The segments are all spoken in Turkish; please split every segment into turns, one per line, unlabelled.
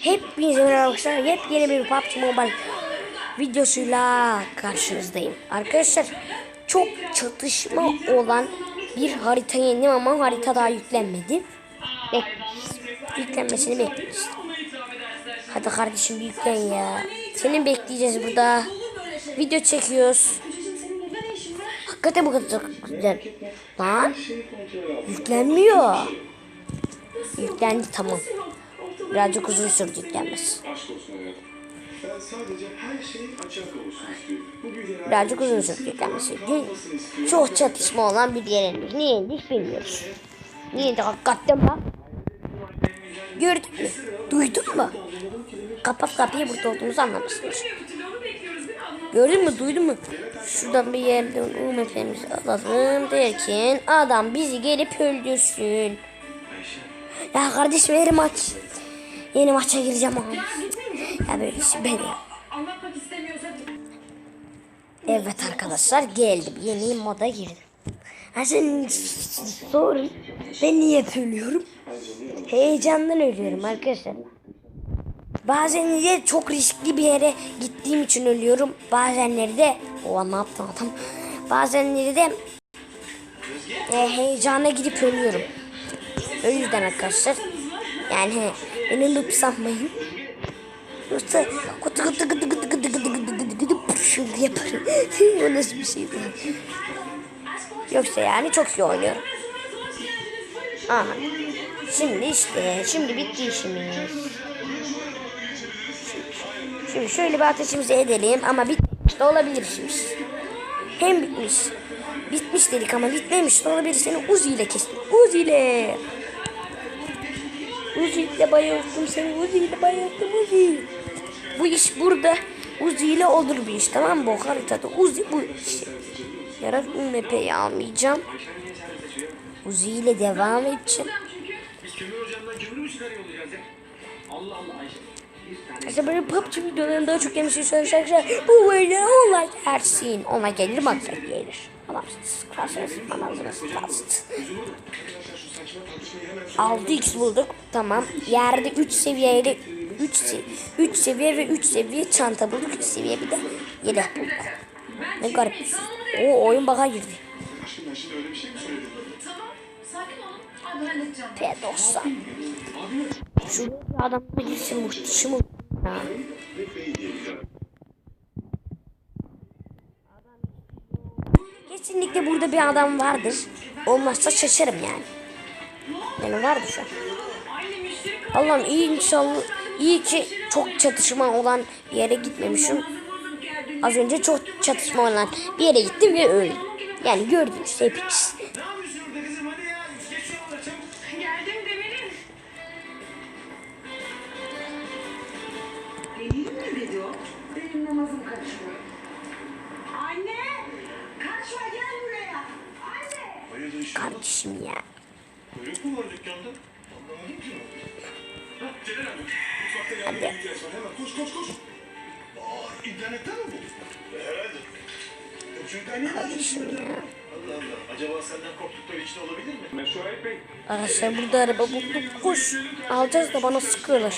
Hepinize merhaba arkadaşlar. Yepyeni bir PUBG Mobile videosuyla karşınızdayım. Arkadaşlar çok çatışma olan bir harita yendim ama harita daha yüklenmedi. Bekliyoruz. Yüklenmesini bekliyoruz. Hadi kardeşim yüklen ya. Seni bekleyeceğiz burada. Video çekiyoruz. Hakikaten bu kadar güzel. Lan yüklenmiyor. Yüklendi tamam. Birazcık uzun sürdü yüklenmesi.
Şey
Birazcık uzun sürdü yüklenmesi. Dün çok çatışma olan bir yer indik. Niye indik bilmiyoruz. Niye indik hakikaten bak. Gördün mü? Duydun mu? Kapat kapıyı burada olduğumuzu anlamışsınız. Gördün mü? Duydun mu? Şuradan bir yerden UMP'mizi alalım derken adam bizi gelip öldürsün. Ya kardeşim yeni maç. Yeni maça gireceğim abi. Ya böyle şey ben ya. Evet arkadaşlar geldim. Yeni moda girdim. Ha sen sorun. Ben niye ölüyorum? Heyecandan ölüyorum arkadaşlar. Bazen de çok riskli bir yere gittiğim için ölüyorum. Bazenleri de o ne yaptı adam? Bazenleri de e, heyecana gidip ölüyorum. O yüzden arkadaşlar. Yani he, beni noob sanmayın. Yoksa kutu kutu kutu kutu kutu kutu kutu kutu kutu kutu şöyle yaparım. o nasıl bir şey Yoksa yani çok iyi oynuyorum. Aha. Şimdi işte, şimdi bitti işimiz. Şimdi şöyle bir ateşimizi edelim ama bitmiş de olabilir işimiz. Hem bitmiş. Bitmiş dedik ama bitmemiş de olabilir. Seni Uzi ile kestim. Uzi ile. Uzi ile bayılttım seni. Uzi ile bayılttım Uzi. Bu iş burada Uzi ile olur bir iş tamam? Bu haritada Uzi bu iş. Yarar UMP'yi almayacağım. Uzi ile devam edeceğim. İşte böyle PUBG videolarını daha çok yemişsiniz arkadaşlar. Bu böyle olay dersin. Ona gelir maksat gelir. Anamsınız, kralsınız, anamsınız, kralsınız. 6x bulduk. Tamam. Yerde 3 seviyeli 3 se 3 seviye ve 3 seviye çanta bulduk. 3 seviye bir de yelek bulduk. Ne garip. şey. O oyun baka girdi.
Aşkım ben şimdi öyle bir şey mi söyledim?
tamam sakin olun. Abi halledeceğim.
P90. Şu adam bilirse muhteşem olur. Ya. Kesinlikle burada bir adam vardır. Olmazsa şaşarım yani benim vardı şu an. Allah'ım iyi inşallah iyi ki çok çatışma olan bir yere gitmemişim. Az önce çok çatışma olan bir yere gittim ve öldüm. Yani gördünüz hepiniz. Kardeşim ya.
Kuyruk mu var dükkanda? Anlamadım ki. Ha Celal abi. Mutfakta yardım ihtiyaç var. Hemen koş koş koş. Aa internetten mi bu? Herhalde. Çünkü hani
Kardeşim ya.
Allah Allah. Acaba senden korktukları için olabilir mi? Meşruayet Bey.
Arkadaşlar burada araba bulduk. Koş. Alacağız da bana sıkıyorlar.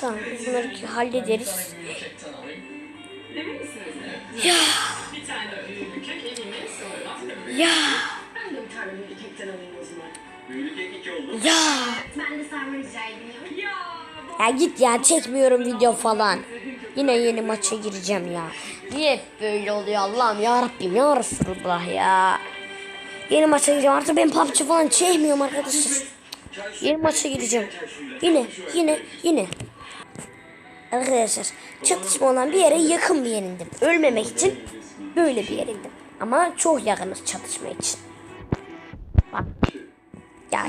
Tamam biz bunları ki hallederiz. Ya ya ya.
Ya
git ya çekmiyorum video falan. Yine yeni maça gireceğim ya. Niye hep böyle oluyor Allah'ım ya Rabbim ya Resulullah ya. Yeni maça gireceğim artık ben PUBG falan çekmiyorum arkadaşlar. Yeni maça gireceğim. Yine yine yine. Arkadaşlar çatışma olan bir yere yakın bir yerindim. Ölmemek için böyle bir yerindim. Ama çok yakınız çatışma için. Bak.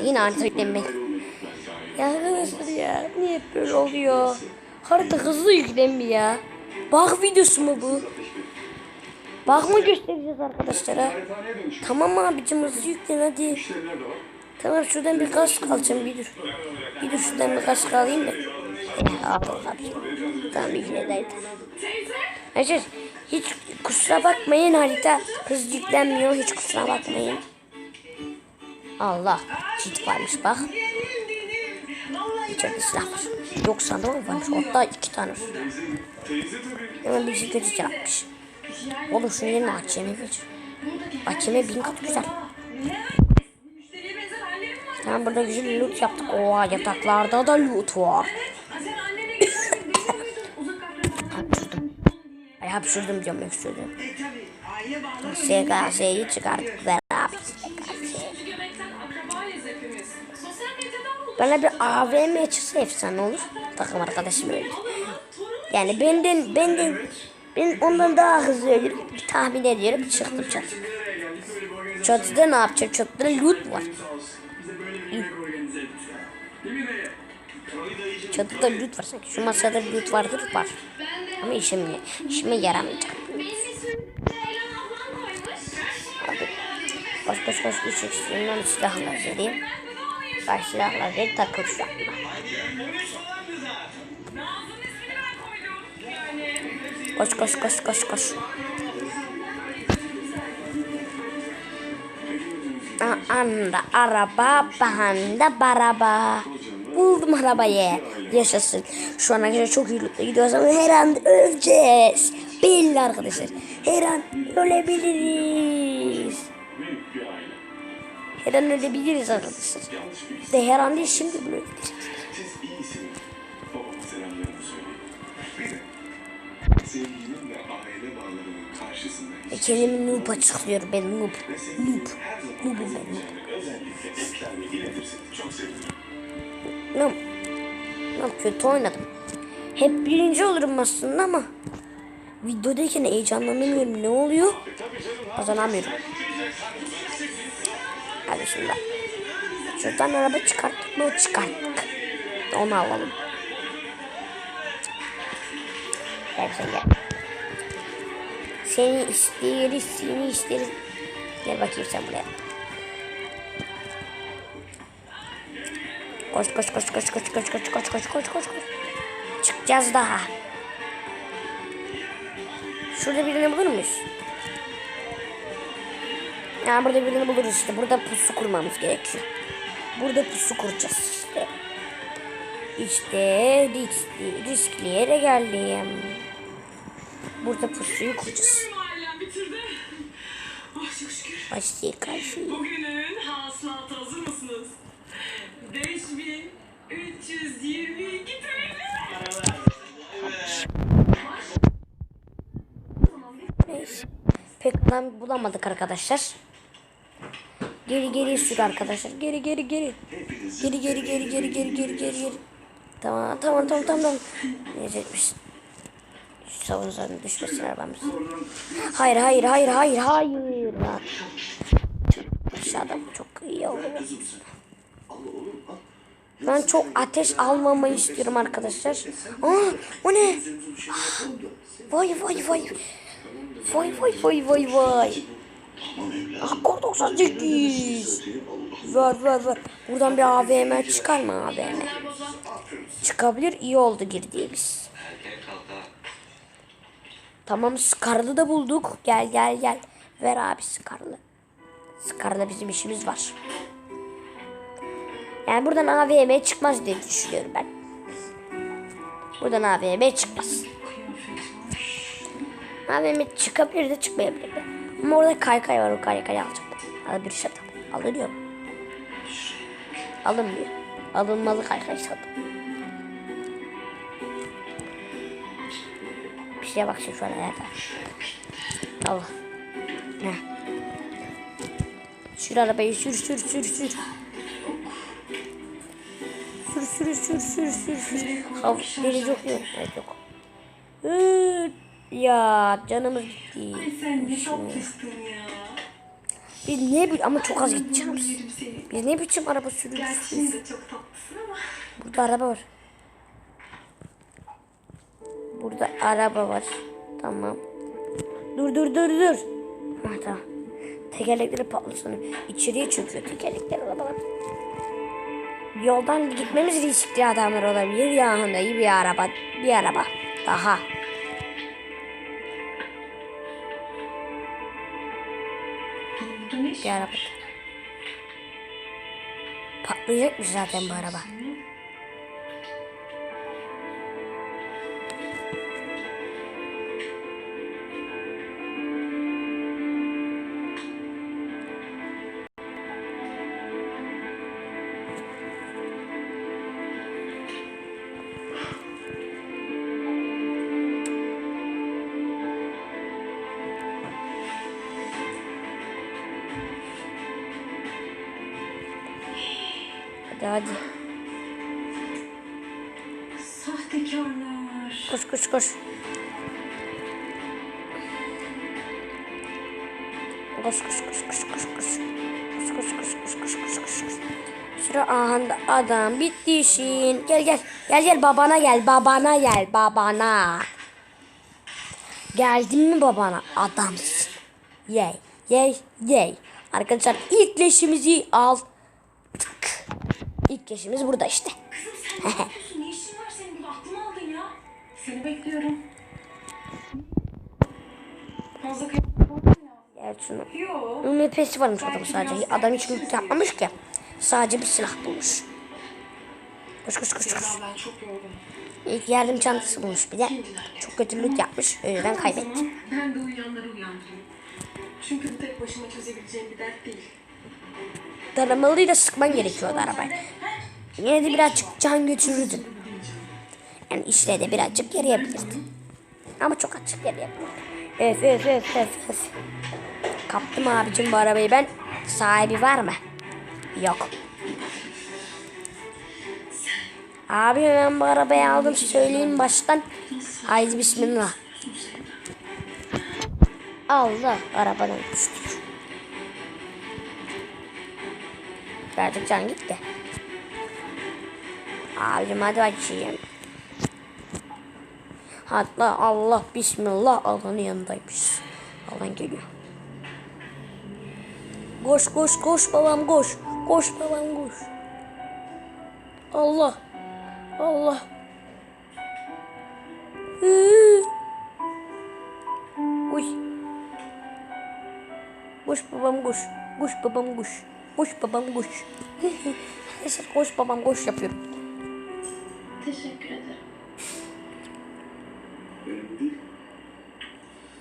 Yine artık yüklenmek. Ya arkadaşlar ya niye böyle oluyor? Harita hızlı yüklenmiyor ya. Bak videosu mu bu? Bak mı göstereceğiz arkadaşlara? Tamam abicim hızlı yüklen hadi. Tamam şuradan bir kask alacağım bir dur. Bir dur şuradan bir kask alayım da. Eh, al abicim. Tamam yükledeydi. Arkadaşlar hiç kusura bakmayın harita hızlı yüklenmiyor hiç kusura bakmayın. Allah. Cilt varmış bak. İçeride silah var. Yok sandım varmış. Hatta iki tane var. Hemen bizi kötü yapmış. Oğlum şunu yerine AKM'ye geç. AKM bin kat güzel. Tamam burada güzel loot yaptık. Oha yataklarda da loot var. hapşırdım. Ay hapşırdım diyorum öksürdüm. SKS'yi çıkarttık. Bana bir AVM çıksa efsane olur. Takım arkadaşım.
Torunu
Yani benden benden ben ondan daha hızlı ölürüm. Tahmin ediyorum çıktım çat. Çatıda ne yapacağım? Çatıda loot var. Çatıda loot var sanki. Şu masada loot vardır var. Ama işime, işime yaramayacak. Hadi. Koş koş koş. Üç ekstremden silahlar vereyim.
Nazlı'nın ismini ben koydum. Yani.
Koş koş koş koş koş. Anda araba, bahanda baraba. Buldum arabayı. Yaşasın. Şu ana kadar çok yürüyüp gidiyoruz ama her an öleceğiz. Belli arkadaşlar. Her an ölebiliriz. Her an ölebiliriz arkadaşlar.
Yanlış bir isim.
De her an değil şimdi bile
karşısında
E, kendimi noob açıklıyorum ben noob. Noob. Noobum ben noob.
özellikle.
Ne, ne kötü oynadım. Hep birinci olurum aslında ama videodayken heyecanlanamıyorum. Ne oluyor? Kazanamıyorum. Hadi şimdi. Şuradan araba çıkarttık mı? Çıkarttık. Onu alalım. Gel sen gel. Seni isteriz, seni isteriz. Gel bakayım sen buraya. Koş koş koş koş koş koş koş koş koş koş koş koş. Çıkacağız daha. Şurada birini bulur muyuz? Ya burada birini buluruz işte. Burada pusu kurmamız gerekiyor. Burada pusu kuracağız işte. İşte riskli, riskli yere geldim. Burada pusuyu kuracağız. Başlayı karşı.
Bugünün hasılatı hazır mısınız? 5322 TL.
Pek adam bulamadık arkadaşlar. Geri geri sür arkadaşlar. Geri geri geri. Geri geri geri geri geri geri geri geri. Tamam tamam tamam tamam. tamam. Neyse etmiş. Savunuzların düşmesin arabamız. Hayır hayır hayır hayır hayır. Aşağıda çok iyi oldu. Ben çok ateş almamayı istiyorum arkadaşlar. Aa, o ne? Vay vay vay. Vay vay vay vay vay. Ah kor 98. Ver ver ver. Buradan bir AVM çıkar mı AVM? Çıkabilir iyi oldu girdiğimiz. Tamam Scar'lı da bulduk. Gel gel gel. Ver abi Scar'lı. Scar'la bizim işimiz var. Yani buradan AVM çıkmaz diye düşünüyorum ben. Buradan AVM çıkmaz. AVM çıkabilir de çıkmayabilir de. Ama orada kaykay var o kaykayı alacağım. Alabilir şey tabii. Alınıyor? Alınmıyor. Alınmalı kaykay satın. Bir şeye bak şimdi şöyle nerede? Allah. Ne? Sür arabayı sür sür sür sür. Sür sür sür sür sür sür. Hav deniz yok mu? Evet yok. Hı, ya canımız gitti.
Sen ne tatlısın ya.
Biz ne bi ama çok az gideceğiz. Biz ne biçim araba sürüyoruz?
De çok tatlısın ama.
Burada araba var. Burada araba var. Tamam. Dur dur dur dur. Ha tamam. Tekerlekleri patlasın. İçeriye çöküyor tekerlekler arabalar. Yoldan gitmemiz riskli adamlar olabilir. Yanında iyi bir araba. Bir araba. Daha. Bir araba. Patlayacakmış zaten bu araba. Hadi.
Sahtekarlar.
Koş koş koş. Koş koş koş koş koş koş. Koş koş koş koş koş koş koş koş. Sıra ahanda adam bitti işin. Gel gel. Gel gel babana gel. Babana gel. Babana. Geldin mi babana? Adamsın. Yey. Yey. Yey. Arkadaşlar ilk leşimizi al. İlk leşimiz burada işte.
Kızım sen ne yapıyorsun? Ne işin var senin burada? Aklımı aldın ya. Seni bekliyorum. Fazla kıyafet?
Evet şunu.
Yok.
UMP'si varmış adamın sadece. Adam hiç mülk yapmamış ki. Sadece bir silah bulmuş. Koş koş koş koş.
ben çok yorgunum.
İlk yardım çantası bulmuş bir de. Çok kötülük yapmış. O yüzden kaybetti.
ben de uyuyanları uyandırayım. Çünkü bu tek başıma çözebileceğim bir dert değil.
Taramalıyla sıkman gerekiyordu arabayı. Yine de birazcık can götürürdün. Yani işle de birazcık yarayabilirdin. Ama çok açık yarayabilirdin. Evet evet evet evet. evet. Kaptım abicim bu arabayı ben. Sahibi var mı? Yok. Abi ben bu arabayı aldım söyleyeyim baştan. Haydi bismillah. Allah arabadan düştük. Birazcık can gitti. Abicim hadi bakayım. Hatta Allah bismillah Allah'ın yanındaymış. Allah'ın geliyor. Koş koş koş babam koş. Koş babam koş. Allah. Allah. Hı. Uy. Koş babam koş. Koş babam koş. Koş babam koş. Arkadaşlar koş babam koş yapıyorum.
Teşekkür ederim.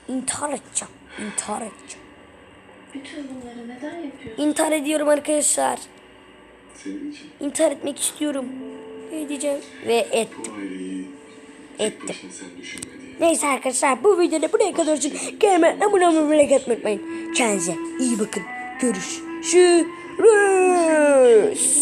İntihar edeceğim. İntihar edeceğim.
Bütün bunları neden yapıyorsun?
İntihar ediyorum arkadaşlar.
Senin için.
İntihar etmek istiyorum. Edeceğim. Ve ettim. Ettim. Neyse arkadaşlar bu videoda buraya kadar olsun. Gelme abone olmayı merak etmeyi unutmayın. Kendinize iyi bakın. Görüşürüz. Bruce